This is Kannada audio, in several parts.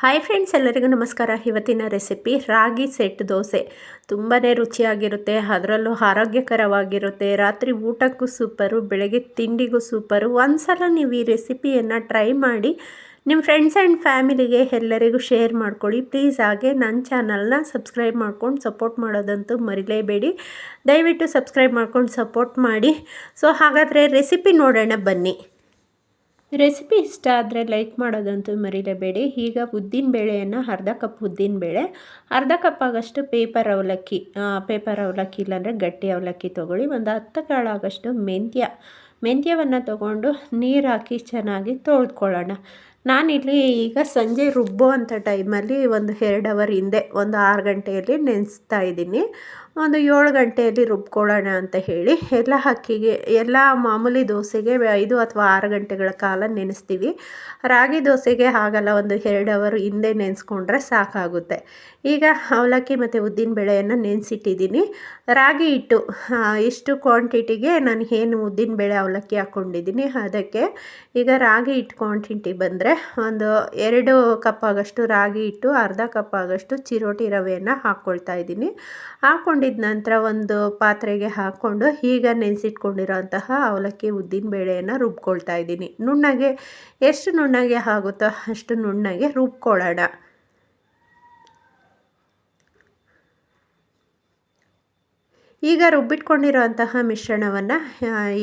ಹಾಯ್ ಫ್ರೆಂಡ್ಸ್ ಎಲ್ಲರಿಗೂ ನಮಸ್ಕಾರ. ಇವತ್ತಿನ ರೆಸಿಪಿ ರಾಗಿ ಸೆಟ್ ದೋಸೆ. ತುಂಬಾ ರುಚಿಯಾಗಿರುತ್ತೆ, ಅದರಲ್ಲೂ ಆರೋಗ್ಯಕರವಾಗಿರುತ್ತೆ. ರಾತ್ರಿ ಊಟಕ್ಕೂ ಸೂಪರು ಬೆಳಗ್ಗೆ ತಿಂಡಿಗೂ ಸೂಪರು ಒಂದು ಸಲ ನೀವು ಈ ರೆಸಿಪಿಯನ್ನು ಟ್ರೈ ಮಾಡಿ ನಿಮ್ಮ ಫ್ರೆಂಡ್ಸ್ ಆ್ಯಂಡ್ ಫ್ಯಾಮಿಲಿಗೆ ಎಲ್ಲರಿಗೂ ಶೇರ್ ಮಾಡ್ಕೊಳ್ಳಿ. ಪ್ಲೀಸ್ ಹಾಗೆ ನನ್ನ ಚಾನಲ್ನ ಸಬ್ಸ್ಕ್ರೈಬ್ ಮಾಡ್ಕೊಂಡು ಸಪೋರ್ಟ್ ಮಾಡೋದಂತೂ ಮರಿಲೇಬೇಡಿ. ದಯವಿಟ್ಟು ಸಬ್ಸ್ಕ್ರೈಬ್ ಮಾಡ್ಕೊಂಡು ಸಪೋರ್ಟ್ ಮಾಡಿ. ಸೊ ಹಾಗಾದರೆ ರೆಸಿಪಿ ನೋಡೋಣ ಬನ್ನಿ. ರೆಸಿಪಿ ಇಷ್ಟ ಆದರೆ ಲೈಕ್ ಮಾಡೋದಂತೂ ಮರಿಲೇಬೇಡಿ. ಈಗ ಉದ್ದಿನ ಬೇಳೆಯನ್ನು ಅರ್ಧ ಕಪ್ ಉದ್ದಿನ ಬೇಳೆ, ಅರ್ಧ ಕಪ್ ಆಗೋಷ್ಟು ಪೇಪರ್ ಅವಲಕ್ಕಿ ಪೇಪರ್ ಅವಲಕ್ಕಿ ಇಲ್ಲಾಂದರೆ ಗಟ್ಟಿ ಅವಲಕ್ಕಿ ತೊಗೊಳ್ಳಿ. ಒಂದು ಹತ್ತು ಕಾಳಾಗಷ್ಟು ಮೆಂತ್ಯ, ಮೆಂತ್ಯವನ್ನು ತಗೊಂಡು ನೀರು ಹಾಕಿ ಚೆನ್ನಾಗಿ ತೊಳೆದ್ಕೊಳ್ಳೋಣ. ನಾನಿಲ್ಲಿ ಈಗ ಸಂಜೆ ರುಬ್ಬೋ ಅಂಥ ಟೈಮಲ್ಲಿ ಒಂದು ಎರಡು ಅವರ್ ಹಿಂದೆ, ಒಂದು ಆರು ಗಂಟೆಯಲ್ಲಿ ನೆನೆಸ್ತಾ ಇದ್ದೀನಿ. ಒಂದು ಏಳು ಗಂಟೆಯಲ್ಲಿ ರುಬ್ಕೊಳ್ಳೋಣ ಅಂತ ಹೇಳಿ, ಎಲ್ಲ ಅಕ್ಕಿಗೆ, ಎಲ್ಲ ಮಾಮೂಲಿ ದೋಸೆಗೆ ಐದು ಅಥವಾ ಆರು ಗಂಟೆಗಳ ಕಾಲ ನೆನೆಸ್ತೀವಿ. ರಾಗಿ ದೋಸೆಗೆ ಆಗಲ್ಲ ಒಂದು ಎರಡು ಅವರ್ ಹಿಂದೆ ನೆನೆಸ್ಕೊಂಡ್ರೆ ಸಾಕಾಗುತ್ತೆ. ಈಗ ಅವಲಕ್ಕಿ ಮತ್ತು ಉದ್ದಿನ ಬೇಳೆಯನ್ನು ನೆನೆಸಿಟ್ಟಿದ್ದೀನಿ. ರಾಗಿ ಹಿಟ್ಟು ಇಷ್ಟು ಕ್ವಾಂಟಿಟಿಗೆ ನಾನು ಏನು ಉದ್ದಿನ ಬೇಳೆ ಅವಲಕ್ಕಿ ಹಾಕ್ಕೊಂಡಿದ್ದೀನಿ. ಅದಕ್ಕೆ ಈಗ ರಾಗಿ ಹಿಟ್ಟು ಕ್ವಾಂಟಿಟಿ ಬಂದರೆ ಒಂದು ಎರಡು ಕಪ್ ಆಗೋಷ್ಟು ರಾಗಿ ಹಿಟ್ಟು, ಅರ್ಧ ಕಪ್ ಆಗೋಷ್ಟು ಚಿರೋಟಿ ರವೆಯನ್ನು ಹಾಕ್ಕೊಳ್ತಾ ಇದ್ದೀನಿ. ಹಾಕ್ಕೊಂಡಿದ್ದ ನಂತರ ಒಂದು ಪಾತ್ರೆಗೆ ಹಾಕ್ಕೊಂಡು ಈಗ ನೆನೆಸಿಟ್ಕೊಂಡಿರೋಂತಹ ಅವಲಕ್ಕಿ, ಉದ್ದಿನ ಬೇಳೆಯನ್ನು ರುಬ್ಕೊಳ್ತಾ ಇದ್ದೀನಿ. ನುಣ್ಣಗೆ, ಎಷ್ಟು ನುಣ್ಣಗೆ ಆಗುತ್ತೋ ಅಷ್ಟು ನುಣ್ಣಗೆ ರುಬ್ಕೊಳ್ಳೋಣ. ಈಗ ರುಬ್ಬಿಟ್ಕೊಂಡಿರೋಂತಹ ಮಿಶ್ರಣವನ್ನು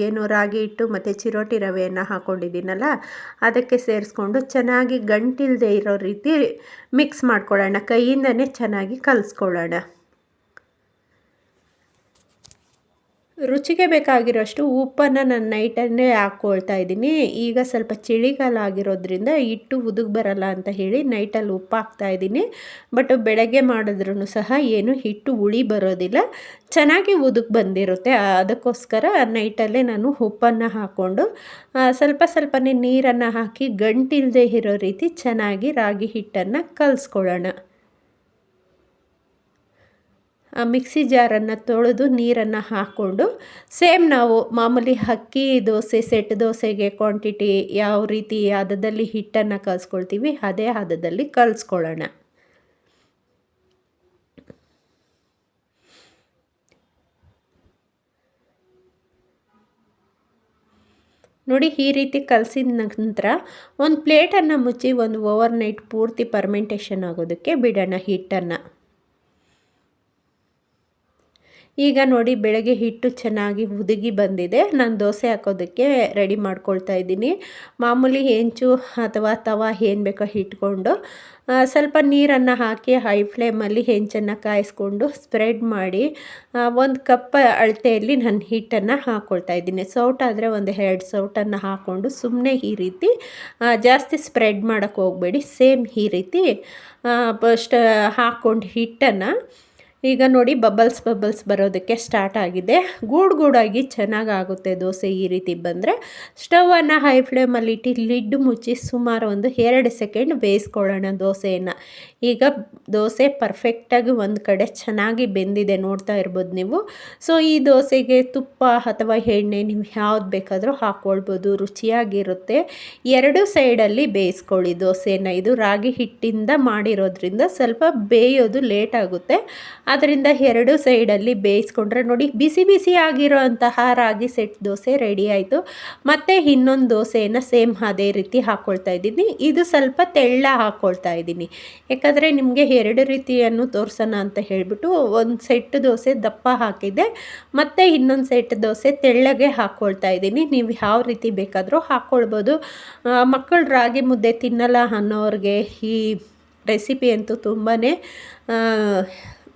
ಏನು ರಾಗಿ ಹಿಟ್ಟು ಮತ್ತು ಚಿರೋಟಿ ರವೆಯನ್ನು ಹಾಕ್ಕೊಂಡಿದ್ದೀನಲ್ಲ ಅದಕ್ಕೆ ಸೇರಿಸ್ಕೊಂಡು ಚೆನ್ನಾಗಿ ಗಂಟಿಲ್ಲದೆ ಇರೋ ರೀತಿ ಮಿಕ್ಸ್ ಮಾಡ್ಕೊಳ್ಳೋಣ, ಕೈಯಿಂದನೇ ಚೆನ್ನಾಗಿ ಕಲಿಸ್ಕೊಳ್ಳೋಣ. ರುಚಿಗೆ ಬೇಕಾಗಿರೋಷ್ಟು ಉಪ್ಪನ್ನು ನಾನು ನೈಟನ್ನೇ ಹಾಕ್ಕೊಳ್ತಾ ಇದ್ದೀನಿ. ಈಗ ಸ್ವಲ್ಪ ಚಳಿಗಾಲ ಆಗಿರೋದ್ರಿಂದ ಹಿಟ್ಟು ಉದುಗ್ ಬರಲ್ಲ ಅಂತ ಹೇಳಿ ನೈಟಲ್ಲಿ ಉಪ್ಪು ಹಾಕ್ತಾ ಇದ್ದೀನಿ. ಬಟ್ ಬೆಳಗ್ಗೆ ಮಾಡಿದ್ರೂ ಸಹ ಏನು ಹಿಟ್ಟು ಉಳಿ ಬರೋದಿಲ್ಲ. ಚೆನ್ನಾಗಿ ಉದುಗ್ ಬಂದಿರುತ್ತೆ. ಅದಕ್ಕೋಸ್ಕರ ನೈಟಲ್ಲೇ ನಾನು ಉಪ್ಪನ್ನು ಹಾಕ್ಕೊಂಡು ಸ್ವಲ್ಪ ಸ್ವಲ್ಪನೇ ನೀರನ್ನು ಹಾಕಿ ಗಂಟಿಲ್ಲದೆ ಇರೋ ರೀತಿ ಚೆನ್ನಾಗಿ ರಾಗಿ ಹಿಟ್ಟನ್ನು ಕಲಿಸ್ಕೊಳ್ಳೋಣ. ಮಿಕ್ಸಿ ಜಾರನ್ನು ತೊಳೆದು ನೀರನ್ನು ಹಾಕ್ಕೊಂಡು ಸೇಮ್ ನಾವು ಮಾಮೂಲಿ ಅಕ್ಕಿ ದೋಸೆ, ಸೆಟ್ ದೋಸೆಗೆ ಕ್ವಾಂಟಿಟಿ ಯಾವ ರೀತಿ ಹದದಲ್ಲಿ ಹಿಟ್ಟನ್ನು ಕಲಿಸ್ಕೊಳ್ತೀವಿ, ಅದೇ ಹದದಲ್ಲಿ ಕಲಿಸ್ಕೊಳ್ಳೋಣ. ನೋಡಿ ಈ ರೀತಿ ಕಲಸಿದ ನಂತರ ಒಂದು ಪ್ಲೇಟನ್ನು ಮುಚ್ಚಿ ಒಂದು ಓವರ್ ನೈಟ್ ಪೂರ್ತಿ ಪರ್ಮೆಂಟೇಷನ್ ಆಗೋದಕ್ಕೆ ಬಿಡೋಣ ಹಿಟ್ಟನ್ನು. ಈಗ ನೋಡಿ ಬೆಳಗ್ಗೆ ಹಿಟ್ಟು ಚೆನ್ನಾಗಿ ಹುದುಗಿ ಬಂದಿದೆ. ನಾನು ದೋಸೆ ಹಾಕೋದಕ್ಕೆ ರೆಡಿ ಮಾಡ್ಕೊಳ್ತಾ ಇದ್ದೀನಿ. ಮಾಮೂಲಿ ಹೆಂಚು ಅಥವಾ ತವ ಏನು ಬೇಕೋ ಹಿಟ್ಕೊಂಡು ಸ್ವಲ್ಪ ನೀರನ್ನು ಹಾಕಿ ಹೈ ಫ್ಲೇಮಲ್ಲಿ ಹೆಂಚನ್ನು ಕಾಯಿಸ್ಕೊಂಡು ಸ್ಪ್ರೆಡ್ ಮಾಡಿ ಒಂದು ಕಪ್ ಅಳತೆಯಲ್ಲಿ ನಾನು ಹಿಟ್ಟನ್ನು ಹಾಕ್ಕೊಳ್ತಾ ಇದ್ದೀನಿ. ಸೌಟಾದರೆ ಒಂದು ಎರಡು ಸೌಟನ್ನು ಹಾಕ್ಕೊಂಡು ಸುಮ್ಮನೆ ಈ ರೀತಿ ಜಾಸ್ತಿ ಸ್ಪ್ರೆಡ್ ಮಾಡೋಕ್ಕೆ ಹೋಗಬೇಡಿ. ಸೇಮ್ ಈ ರೀತಿ ಫಸ್ಟ್ ಹಾಕ್ಕೊಂಡು ಹಿಟ್ಟನ್ನು ಈಗ ನೋಡಿ ಬಬಲ್ಸ್ ಬಬಲ್ಸ್ ಬರೋದಕ್ಕೆ ಸ್ಟಾರ್ಟ್ ಆಗಿದೆ. ಗೂಡು ಗೂಡಾಗಿ ಚೆನ್ನಾಗಾಗುತ್ತೆ ದೋಸೆ ಈ ರೀತಿ ಬಂದರೆ. ಸ್ಟವನ್ನು ಹೈ ಫ್ಲೇಮಲ್ಲಿ ಇಟ್ಟು ಲಿಡ್ ಮುಚ್ಚಿ ಸುಮಾರು ಒಂದು ಎರಡು ಸೆಕೆಂಡ್ ಬೇಯಿಸ್ಕೊಳ್ಳೋಣ ದೋಸೆಯನ್ನು. ಈಗ ದೋಸೆ ಪರ್ಫೆಕ್ಟಾಗಿ ಒಂದು ಕಡೆ ಚೆನ್ನಾಗಿ ಬೆಂದಿದೆ ನೋಡ್ತಾ ಇರ್ಬೋದು ನೀವು. ಸೊ ಈ ದೋಸೆಗೆ ತುಪ್ಪ ಅಥವಾ ಎಣ್ಣೆ ನೀವು ಯಾವ್ದು ಬೇಕಾದರೂ ಹಾಕ್ಕೊಳ್ಬೋದು ರುಚಿಯಾಗಿರುತ್ತೆ. ಎರಡು ಸೈಡಲ್ಲಿ ಬೇಯಿಸ್ಕೊಳ್ಳಿ ದೋಸೆನ ಇದು ರಾಗಿ ಹಿಟ್ಟಿಂದ ಮಾಡಿರೋದ್ರಿಂದ ಸ್ವಲ್ಪ ಬೇಯೋದು ಲೇಟ್ ಆಗುತ್ತೆ. ಅದರಿಂದ ಎರಡು ಸೈಡಲ್ಲಿ ಬೇಯಿಸ್ಕೊಂಡ್ರೆ ನೋಡಿ ಬಿಸಿ ಬಿಸಿ ಆಗಿರೋ ಅಂತಹ ರಾಗಿ ಸೆಟ್ ದೋಸೆ ರೆಡಿ ಆಯಿತು. ಮತ್ತು ಇನ್ನೊಂದು ದೋಸೆಯನ್ನು ಸೇಮ್ ಅದೇ ರೀತಿ ಹಾಕ್ಕೊಳ್ತಾ ಇದ್ದೀನಿ. ಇದು ಸ್ವಲ್ಪ ತೆಳ್ಳ ಹಾಕ್ಕೊಳ್ತಾ ಇದ್ದೀನಿ. ಯಾಕಂದರೆ ನಿಮಗೆ ಎರಡು ರೀತಿಯನ್ನು ತೋರಿಸೋಣ ಅಂತ ಹೇಳಿಬಿಟ್ಟು ಒಂದು ಸೆಟ್ ದೋಸೆ ದಪ್ಪ ಹಾಕಿದೆ. ಮತ್ತು ಇನ್ನೊಂದು ಸೆಟ್ ದೋಸೆ ತೆಳ್ಳಗೆ ಹಾಕ್ಕೊಳ್ತಾ ಇದ್ದೀನಿ. ನೀವು ಯಾವ ರೀತಿ ಬೇಕಾದರೂ ಹಾಕ್ಕೊಳ್ಬೋದು ಮಕ್ಕಳು ರಾಗಿ ಮುದ್ದೆ ತಿನ್ನಲ್ಲ ಅನ್ನೋರಿಗೆ ಈ ರೆಸಿಪಿ ಅಂತೂ ತುಂಬಾ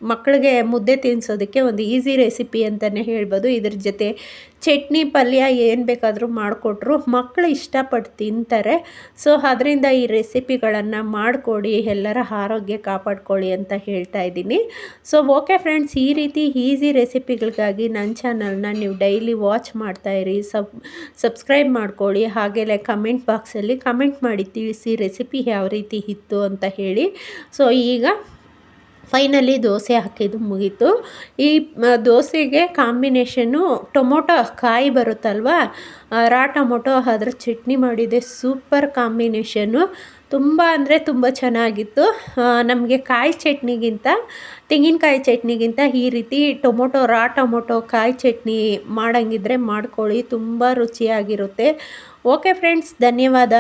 ಮಕ್ಕಳಿಗೆ ಮುದ್ದೆ ತಿನ್ನಿಸೋದಕ್ಕೆ ಒಂದು ಈಸಿ ರೆಸಿಪಿ ಅಂತಲೇ ಹೇಳ್ಬೋದು. ಇದ್ರ ಜೊತೆ ಚಟ್ನಿ, ಪಲ್ಯ ಏನು ಬೇಕಾದರೂ ಮಾಡಿಕೊಟ್ರು ಮಕ್ಕಳು ಇಷ್ಟಪಟ್ಟು ತಿಂತಾರೆ. ಸೊ, ಅದರಿಂದ ಈ ರೆಸಿಪಿಗಳನ್ನು ಮಾಡಿಕೊಡಿ, ಎಲ್ಲರ ಆರೋಗ್ಯ ಕಾಪಾಡ್ಕೊಳ್ಳಿ ಅಂತ ಹೇಳ್ತಾ ಇದ್ದೀನಿ. ಸೊ, ಓಕೆ ಫ್ರೆಂಡ್ಸ್, ಈ ರೀತಿ ಈಸಿ ರೆಸಿಪಿಗಳಿಗಾಗಿ ನನ್ನ ಚಾನಲ್ನ ನೀವು ಡೈಲಿ ವಾಚ್ ಮಾಡ್ತಾಯಿರಿ ಸಬ್, ಸಬ್ಸ್ಕ್ರೈಬ್ ಮಾಡ್ಕೊಳ್ಳಿ. ಹಾಗೆಲ್ಲ ಕಮೆಂಟ್ ಬಾಕ್ಸಲ್ಲಿ ಕಮೆಂಟ್ ಮಾಡಿ ತಿಳಿಸಿ ರೆಸಿಪಿ ಯಾವ ರೀತಿ ಇತ್ತು ಅಂತ ಹೇಳಿ. ಸೊ, ಈಗ ಫೈನಲಿ ದೋಸೆ ಹಾಕಿದ್ದು ಮುಗೀತು. ಈ ದೋಸೆಗೆ ಕಾಂಬಿನೇಷನ್ನು ಟೊಮೊಟೊ ಕಾಯಿ ಬರುತ್ತಲ್ವ ರಾ ಟೊಮೊಟೊ ಅದ್ರ ಚಟ್ನಿ ಮಾಡಿದೆ ಸೂಪರ್ ಕಾಂಬಿನೇಷನ್ನು. ತುಂಬ ಅಂದರೆ ತುಂಬ ಚೆನ್ನಾಗಿತ್ತು. ನಮಗೆ ಕಾಯಿ ಚಟ್ನಿಗಿಂತ, ತೆಂಗಿನಕಾಯಿ ಚಟ್ನಿಗಿಂತ ಈ ರೀತಿ ಟೊಮೊಟೊ, ರಾ ಟೊಮೊಟೊ ಕಾಯಿ ಚಟ್ನಿ ಮಾಡೋಂಗಿದ್ರೆ ಮಾಡ್ಕೊಳ್ಳಿ. ತುಂಬ ರುಚಿಯಾಗಿರುತ್ತೆ. ಓಕೆ ಫ್ರೆಂಡ್ಸ್, ಧನ್ಯವಾದ.